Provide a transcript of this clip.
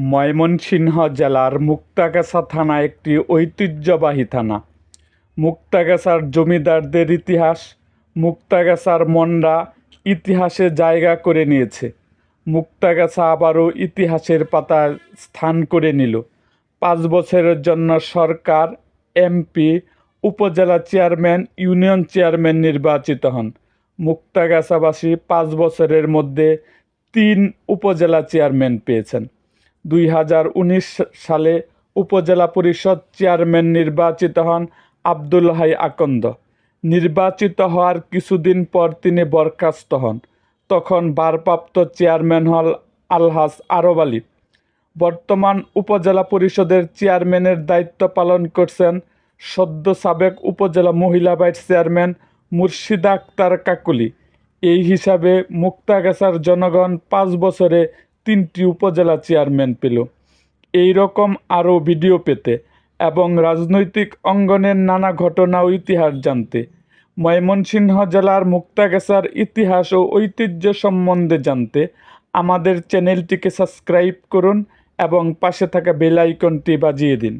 ময়মনসিংহ জেলার মুক্তাগাছা থানা একটি ঐতিহ্যবাহী থানা। মুক্তাগাছার জমিদারদের ইতিহাস, মুক্তাগাছার মনরা ইতিহাসে জায়গা করে নিয়েছে। মুক্তাগাছা আবারও ইতিহাসের পাতায় স্থান করে নিল। পাঁচ বছরের জন্য সরকার, এমপি, উপজেলা চেয়ারম্যান, ইউনিয়ন চেয়ারম্যান নির্বাচিত হন। মুক্তাগাছাবাসী পাঁচ বছরের মধ্যে তিন উপজেলা চেয়ারম্যান পেয়েছেন। দুই হাজার উনিশ সালে উপজেলা পরিষদ চেয়ারম্যান নির্বাচিত হন আব্দুল হাই আকন্দ। নির্বাচিত হওয়ার কিছুদিন পর তিনি বরখাস্ত হন। তখন ভারপ্রাপ্ত চেয়ারম্যান হল আলহাজ আরব আলী। বর্তমান উপজেলা পরিষদের চেয়ারম্যানের দায়িত্ব পালন করছেন সদ্য সাবেক উপজেলা মহিলা ভাইস চেয়ারম্যান মুর্শিদা আক্তার কাকুলি। এই হিসাবে মুক্তাগাছার জনগণ পাঁচ বছরে তিনটি উপজেলা চেয়ারম্যান পেল। এই রকম আরও ভিডিও পেতে এবং রাজনৈতিক অঙ্গনের নানা ঘটনা ও ইতিহাস জানতে ময়মনসিংহ জেলার মুক্তাগেসার ইতিহাস ও ঐতিহ্য সম্বন্ধে জানতে আমাদের চ্যানেলটিকে সাবস্ক্রাইব করুন এবং পাশে থাকা বেলাইকনটি বাজিয়ে দিন।